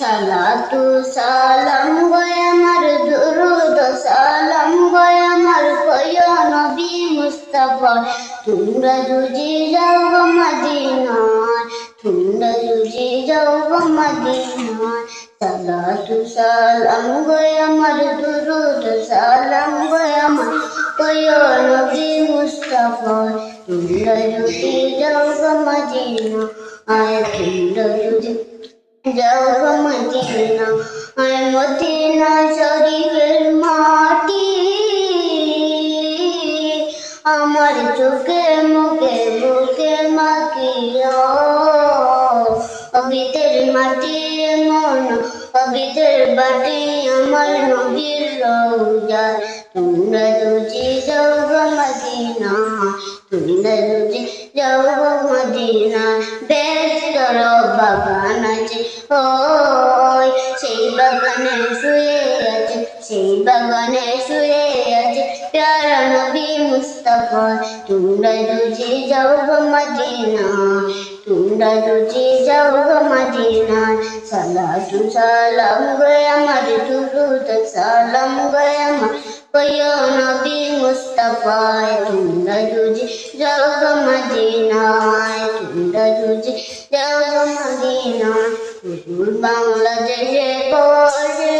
সালাতু সালাম গয় আমার দুরুদ, সালাম গয় আমার কয় নবী মুস্তাফা। তোমরা যদি যাও গো মদিনায়, তোমরা যদি যাও গো মদিনায়, সালাতু সালাম গয় আমার দুরুদ, সালাম গয় আমার কয় নবী মুস্তাফা। তোমরা যদি যাও গো মদিনা আয় তোমরা যদি যাও মদিনা আয় মাটি। আমার চোখে মুখে বুকে মাখিও অবিতের মাটি মন অবিতের বাটি আমার নবীর রোজা তোমরা দুজি যাও মদিনা, তোমরা দুজি যাও মদিনা। বেশ করো বাগান ওই সেই বাগানে শুয়ে আছে সেই বাগানে শুয়ে আছে প্যারা নবী মুস্তাফা তোমরা দুজি যাও গো মদিনা, তোমরা দুজি যাও গো মদিনা। সালাতু সালাম গো আমার দুরুদ, সালাম গো আমার কয়ো নবী মুস্তাফা তোমরা দুজি যাও মদিনা তোমরা দুজি যাও মদিনা। বাংলাদেশে বসে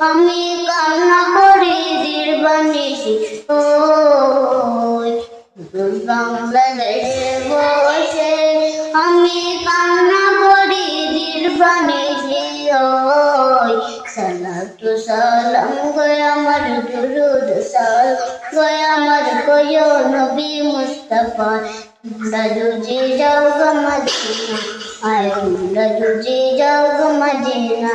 আমি কান্না করি দীর্বানিসি ওই হুজুর বাংলাদেশে বসে আমি কান্না করি দীর্বানিসি ওই সালাতু সালাম গয় আমার দুরুদ সালাম গয় আমার কয় নবী মুস্তাফা। তোমরা যদি যাও গো মদিনা আয় তোমরা যদি যাও গো মদিনা